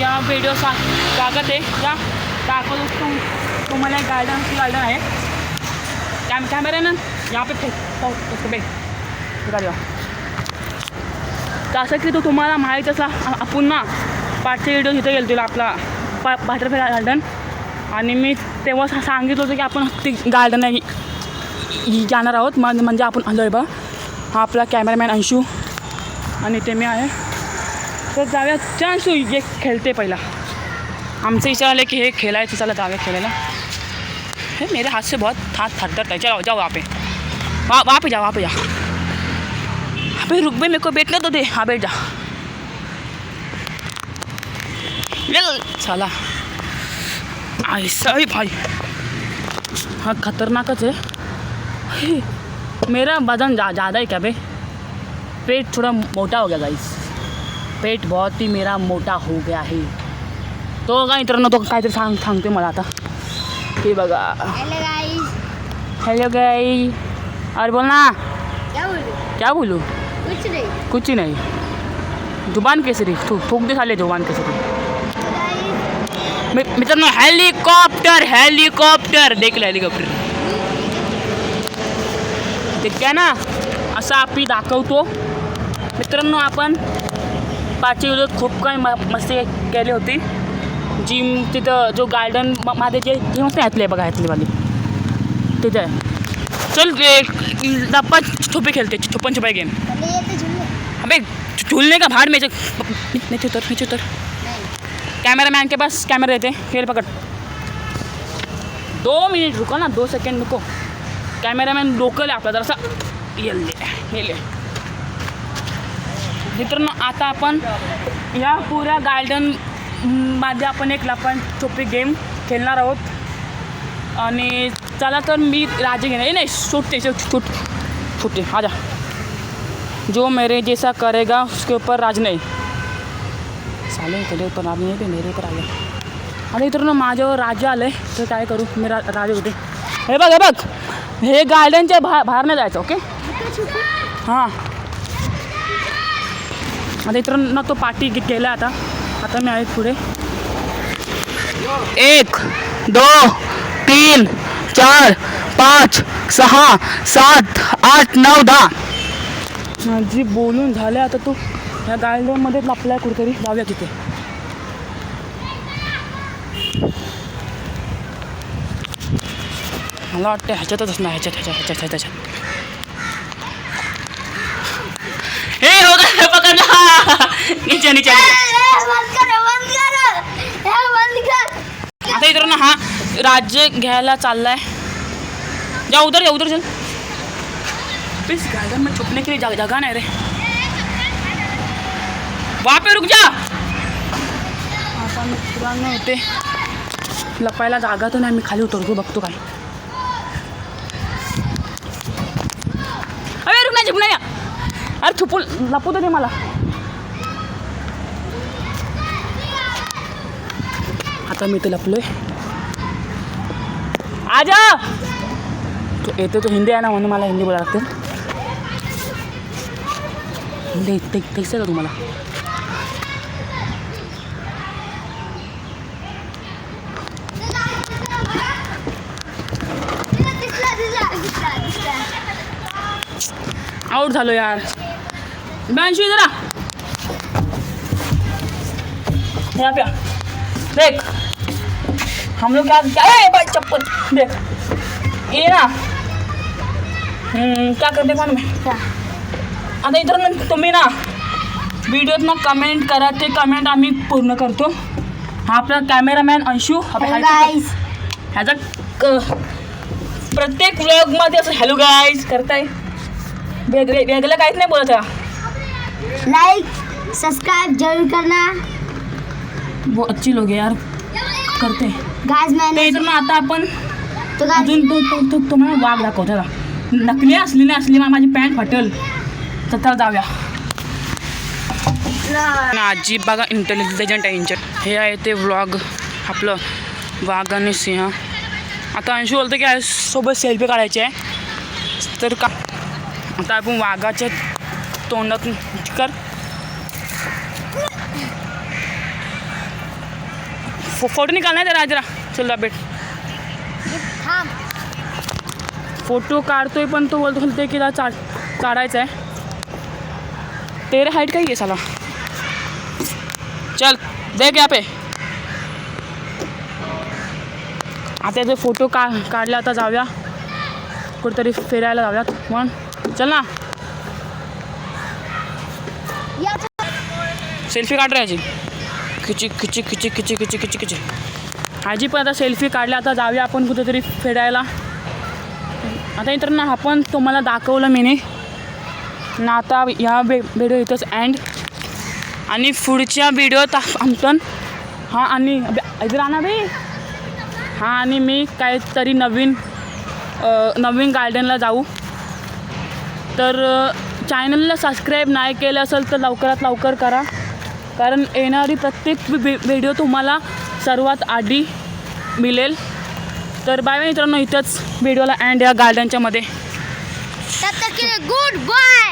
या व्हिडिओ सा स्वागत आहे. या दाखवतो तुम तुम्हाला एक गार्डन गार्डन आहे. कॅम कॅमेरा ना यहाँ पे थे पाहू हो, बे. असं की तो तुम्हाला माहीत असला पुन्हा आपण पाचशे व्हिडिओ तिथे गेलो तुला आपला पा बटरफ्लाय गार्डन आणि मी तेव्हा सांगितलं होतं की आपण ते गार्डन आहे जाणार आहोत. म्हणजे म्हणजे आपण आलो आहे बा हा आपला कॅमेरामॅन अंशू. आणि ते मी आहे. तर जाऊया चान्स ये खेळते पहिला. आमचं विचार आलं की हे खेळायचं, चला जाऊया खेळायला. हे मेरे हाथ से बहुत हाथ थर थर है चलो जाओ वहाँ पे वहाँ वहाँ पे जाओ वहाँ पे जाओ अबे, रुक बे, मेरे को बैठने तो दे. हाँ बैठ जा. चल साला. ऐसा ही भाई. हाँ खतरनाक है, मेरा वज़न जा, ज़्यादा है क्या बे? पेट थोड़ा मोटा हो गया गाइस पेट बहुत ही मेरा मोठा हो गया आहे तो काय मित्रांनो तो काहीतरी सांग सांगते मला आता. हे बघा. हेलो गाइस हॅलो गाई अरे बोल ना. क्या बोल? रहे? क्या बोलू? कुछ नहीं. कुछ ही नहीं. जुबान केसरी थू थूक दे साले जुबान केसरी मित्रांनो हेलिकॉप्टर हेलिकॉप्टर देखलं हेलिकॉप्टर ते काय ना? असं आम्ही दाखवतो. मित्रांनो आपण पाचशे व्हिडिओत खूप काही म, मस्ती केली होती। जिम तिथं जो गार्डन मध्ये जे, जिम असते ह्यातले बघा वाली। तिथे। चल लप्पा छुपे खेलते, छुपन छुपाई गेम। ये अबे झूलने का भाड़ में से- नीचे उतर नीचे उतर। कैमरा मैन के पास कैमरा रहते हैं खेल पकड़। दो मिनट रुको ना, दो सेकंड रुको। कैमरा मॅन लोकल आहे आपला जरासा ये ले हे ले। मित्रांनो आता आपण या पुऱ्या गार्डनमध्ये आपण एक लपन छुपी गेम खेळणार आहोत. आणि चला तर मी राजे घेणार. नाही सुटते सुट सुटते आजा. जो मेरे जैसा करेगा उसके ऊपर राज नहीं. चालेल त्याच्या ऊपर राज नाही ते मेरे ऊपर आले आता मित्रांनो माझ्यावर राज्य आलं आहे तर काय करू? मी रा राजे होते. हे बघ हे बघ. हे गार्डनच्या बाहेर बाहेर नाही जायचं ओके? हां. आता मित्रांनो तो पाठी गेला आता. आता मी आहे पुढे. एक दो तीन चार पाच सहा सात आठ नऊ दहा. जी बोलून झालं आता तू. ह्या गार्डनमध्ये लपलाय कुठेतरी. जाऊया तिथे. मला वाटतं ह्याच्यातच असणार ह्याच्यात ह्याच्यात ह्याच्यात ह्याच्यात हे हो गया पकडला नीचे नीचे आता इतर ना हा राज्य घ्यायला चाललाय. जा उधर जा उधर चल. प्लीज गार्डन में छुपने के लिए जगह जगह नहीं रे. वहाँ पे रुक जा. आपण पुराने होते. लपायला जागा तर नाही मी खाली उतरतो बघतो काय. अरे रुक नाही या. अरे थुपू लपू दे मला. आता मी इथे लपलोय. आजा! तो येतो तो हिंदी आहे ना म्हणून मला हिंदी बोलायला लागते. हिंदी का तुम्हाला? आउट झालो यार. बैंशू जरा। देख. हम लोग क्या क्या ए, भाई चप्पल देख। ये ना क्या करते है आता इतर ना तुम्ही ना व्हिडिओत ना कमेंट करा ते कमेंट आम्ही पूर्ण करतो. हा आपला कॅमेरामॅन अंशू हा हेलो बाहेर- गाइस ह्याचा प्रत्येक व्लॉगमध्ये असं हॅलो गाईज करताय. वेगळे वेगळं काहीच नाही बोलत आहे लाइक सब्सक्राइब जरूर करना. वो अच्छी लोक आहे यार करते गाइस ते मैंने इथं ना आता आपण तो अजून तो तो तो तुम्हाला वाघ दाखव त्याला. नकली असली नाही असली माझी पॅन्ट फाटेल. तर त्याला जाऊया. आजी बघा इंटेलिजंट आहे हे आहे ते व्लॉग आपलं वाघ आणि सिंह. आता अंशू बोलतो की आज सोबत सेल्फी काढायची आहे. तर का आता आपण वाघाच्या तोंडातून कर. फोटो निकालना है तेरा जरा। चल बेट फोटो काढतोय पण तो बोलतो बोलते की त्याला चा काढायचा आहे तेरे हाईट काय आहे साला? चल देख यहाँ पे। आता ते फोटो का काढले आता जाऊया. कुठेतरी फिरायला जाऊयात मग चल ना. सेल्फी काढ रे आजी खिची खिची खिची खिची खिची खिची आजी पण आता सेल्फी काढल्या आता जाऊया आपण कुठेतरी फिरायला आता मित्रांनो आपण तुम्हाला दाखवलं मी ना आता ह्या बे व्हिडिओ इथंच अँड आणि पुढच्या व्हिडिओत आमचं हां आणि इधर आणा बे हां आणि मी काहीतरी नवीन नवीन गार्डनला जाऊ तर चॅनलला सबस्क्राईब नाही केलं असेल तर लवकरात लवकर करा कारण येणारी प्रत्येक व्हि व्हिडिओ तुम्हाला सर्वात आधी मिळेल. तर बाय मित्रांनो इथंच व्हिडिओला अँड या गार्डनच्या मध्ये. Good bye